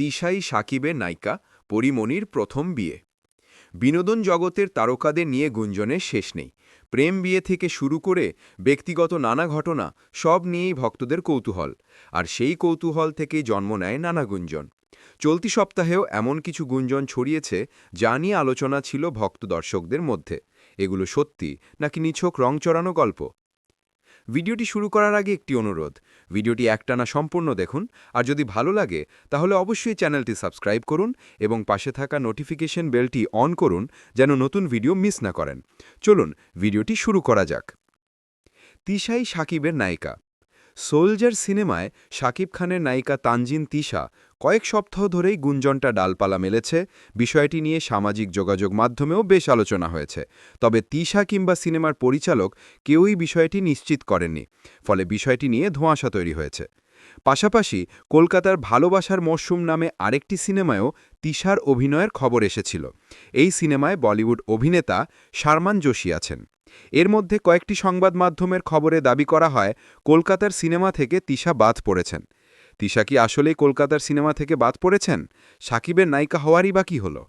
তিশাই সাকিবের নায়িকা, পরিমণির প্রথম বিয়ে। বিনোদন জগতের তারকাদের নিয়ে গুঞ্জনের শেষ নেই। প্রেম বিয়ে থেকে শুরু করে ব্যক্তিগত নানা ঘটনা সব নিয়েই ভক্তদের কৌতূহল, আর সেই কৌতূহল থেকেই জন্ম নেয় নানা গুঞ্জন। চলতি সপ্তাহেও এমন কিছু গুঞ্জন ছড়িয়েছে যা নিয়ে আলোচনা ছিল ভক্ত দর্শকদের মধ্যে। এগুলো সত্যি নাকি নিছক রং চড়ানো গল্প? ভিডিওটি শুরু করার আগে একটি অনুরোধ। ভিডিওটি একটানা সম্পূর্ণ দেখুন, আর যদি ভালো লাগে, তাহলে অবশ্যই চ্যানেলটি সাবস্ক্রাইব করুন এবং পাশে থাকা নোটিফিকেশন বেলটি অন করুন যেন নতুন ভিডিও মিস না করেন। চলুন, ভিডিওটি শুরু করা যাক। তিশাই সাকিবের নায়িকা। সোলজার সিনেমায় শাকিব খানের নায়িকা তানজিন তিশা কয়েক সপ্তাহ ধরেই গুঞ্জনটা ডালপালা মেলেছে। বিষয়টি নিয়ে সামাজিক যোগাযোগ মাধ্যমেও বেশ আলোচনা হয়েছে। তবে তিশা কিংবা সিনেমার পরিচালক কেউই বিষয়টি নিশ্চিত করেননি। ফলে বিষয়টি নিয়ে ধোঁয়াশা তৈরি হয়েছে। পাশাপাশি কলকাতার ভালোবাসার মরশুম নামে আরেকটি সিনেমায়ও তিশার অভিনয়ের খবর এসেছিল। এই সিনেমায় বলিউড অভিনেতা শারমান যোশী আছেন। এর মধ্যে কয়েকটি সংবাদ মাধ্যমের খবরে দাবি করা হয়, কলকাতার সিনেমা থেকে তিশা বাদ পড়েছেন। তিশা কি আসলেই কলকাতার সিনেমা থেকে বাদ পড়েছেন? সাকিবের নায়িকা হওয়ারই বা কি হল?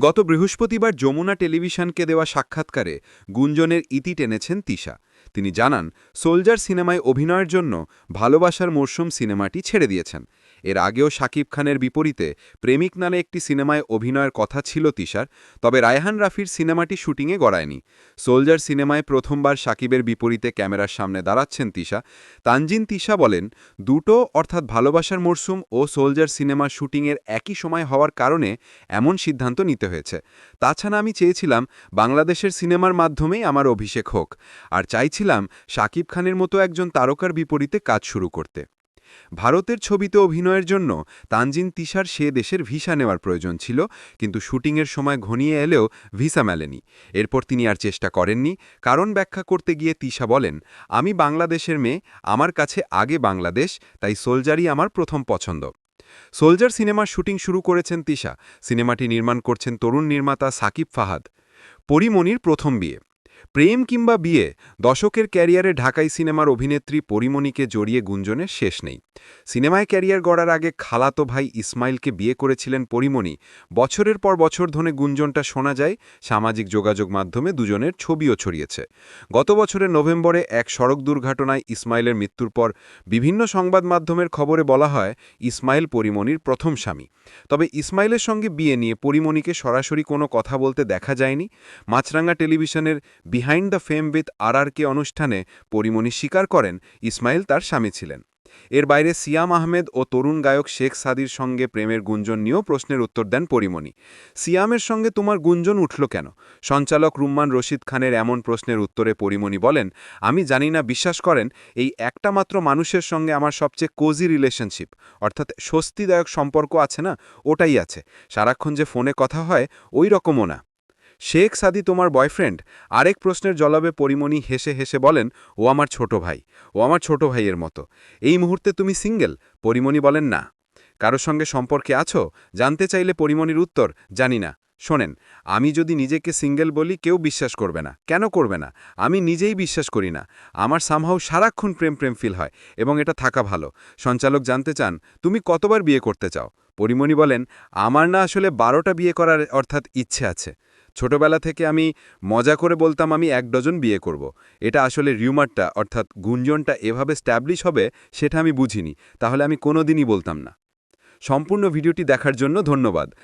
গত বৃহস্পতিবার যমুনা টেলিভিশনকে দেওয়া সাক্ষাৎকারে গুঞ্জনের ইতি টেনেছেন তিশা। তিনি জানান, সোলজার সিনেমায় অভিনয়ের জন্য ভালোবাসার মরশুম সিনেমাটি ছেড়ে দিয়েছেন। এর আগেও শাকিব খানের বিপরীতে প্রেমিক নামে একটি সিনেমায় অভিনয়ের কথা ছিল তিশার, তবে রায়হান রাফির সিনেমাটি শুটিংয়ে গড়ায়নি। সোলজার সিনেমায় প্রথমবার শাকিবের বিপরীতে ক্যামেরার সামনে দাঁড়াচ্ছেন তিশা। তানজিন তিশা বলেন, দুটো অর্থাৎ ভালোবাসার মরশুম ও সোলজার সিনেমা শুটিংয়ের একই সময় হওয়ার কারণে এমন সিদ্ধান্ত নিতে হয়েছে। তাছাড়া আমি চেয়েছিলাম বাংলাদেশের সিনেমার মাধ্যমেই আমার অভিষেক হোক, আর চাইছিলাম শাকিব খানের মতো একজন তারকার বিপরীতে কাজ শুরু করতে। ভারতের ছবিতে অভিনয়ের জন্য তানজিন তিশার সে দেশের ভিসা নেওয়ার প্রয়োজন ছিল, কিন্তু শুটিংয়ের সময় ঘনিয়ে এলেও ভিসা মেলেনি। এরপর তিনি আর চেষ্টা করেননি। কারণ ব্যাখ্যা করতে গিয়ে তিশা বলেন, আমি বাংলাদেশের মেয়ে, আমার কাছে আগে বাংলাদেশ, তাই সোলজারই আমার প্রথম পছন্দ। সোলজার সিনেমার শুটিং শুরু করেছেন তিশা। সিনেমাটি নির্মাণ করছেন তরুণ নির্মাতা সাকিব ফাহাদ। পরিমণির প্রথম বিয়ে। প্রেম কিংবা বিয়ে, দশকের ক্যারিয়ারে ঢাকাই সিনেমার অভিনেত্রী পরিমণিকে জড়িয়ে গুঞ্জনের শেষ নেই। সিনেমায় ক্যারিয়ার গড়ার আগে খালাতো ভাই ইসমাইলকে বিয়ে করেছিলেন পরিমণি। বছরের পর বছর ধরে গুঞ্জনটা শোনা যায়, সামাজিক যোগাযোগ মাধ্যমে দুজনের ছবিও ছড়িয়েছে। গত বছরের নভেম্বরে এক সড়ক দুর্ঘটনায় ইসমাইলের মৃত্যুর পর বিভিন্ন সংবাদ মাধ্যমের খবরে বলা হয়, ইসমাইল পরিমণির প্রথম স্বামী। তবে ইসমাইলের সঙ্গে বিয়ে নিয়ে পরিমণিকে সরাসরি কোনো কথা বলতে দেখা যায়নি। মাছরাঙ্গা টেলিভিশনের behind the fame with RRK অনুষ্ঠানে পরিমণি স্বীকার করেন ইসমাইল তার স্বামী ছিলেন। এর বাইরে সিয়াম আহমেদ ও তরুণ গায়ক শেখ সাদির সঙ্গে প্রেমের গুঞ্জন নিয়েও প্রশ্নের উত্তর দেন পরিমণি। সিয়ামের সঙ্গে তোমার গুঞ্জন উঠল কেন? সঞ্চালক রুম্মান রশিদ খানের এমন প্রশ্নের উত্তরে পরিমণি বলেন, আমি জানি না, বিশ্বাস করেন, এই একটা মাত্র মানুষের সঙ্গে আমার সবচেয়ে কোজি রিলেশনশিপ অর্থাৎ স্বস্তিদায়ক সম্পর্ক আছে না, ওটাই আছে। সারাক্ষণ যে ফোনে কথা হয়, ওই রকমও না। শেখ সাদি তোমার বয়ফ্রেন্ড? আরেক প্রশ্নের জবাবে পরিমণি হেসে হেসে বলেন, ও আমার ছোট ভাই, ও আমার ছোট ভাইয়ের মতো। এই মুহূর্তে তুমি সিঙ্গেল? পরিমণি বলেন, না। কারও সঙ্গে সম্পর্কে আছো? জানতে চাইলে পরিমণির উত্তর, জানি না। শোনেন, আমি যদি নিজেকে সিঙ্গেল বলি, কেউ বিশ্বাস করবে না। কেন করবে না? আমি নিজেই বিশ্বাস করি না। আমার সামহাও সারাক্ষণ প্রেম প্রেম ফিল হয় এবং এটা থাকা ভালো। সঞ্চালক জানতে চান, তুমি কতবার বিয়ে করতে চাও? পরিমণি বলেন, আমার না আসলে বারোটা বিয়ে করার অর্থাৎ ইচ্ছে আছে। ছোটবেলা থেকে আমি মজা করে বলতাম আমি এক ডজন বিয়ে করব। এটা আসলে রিউমারটা, অর্থাৎ গুঞ্জনটা এভাবে স্ট্যাবলিশ হবে সেটা আমি বুঝিনি। তাহলে আমি কোনোদিনই বলতাম না। সম্পূর্ণ ভিডিওটি দেখার জন্য ধন্যবাদ।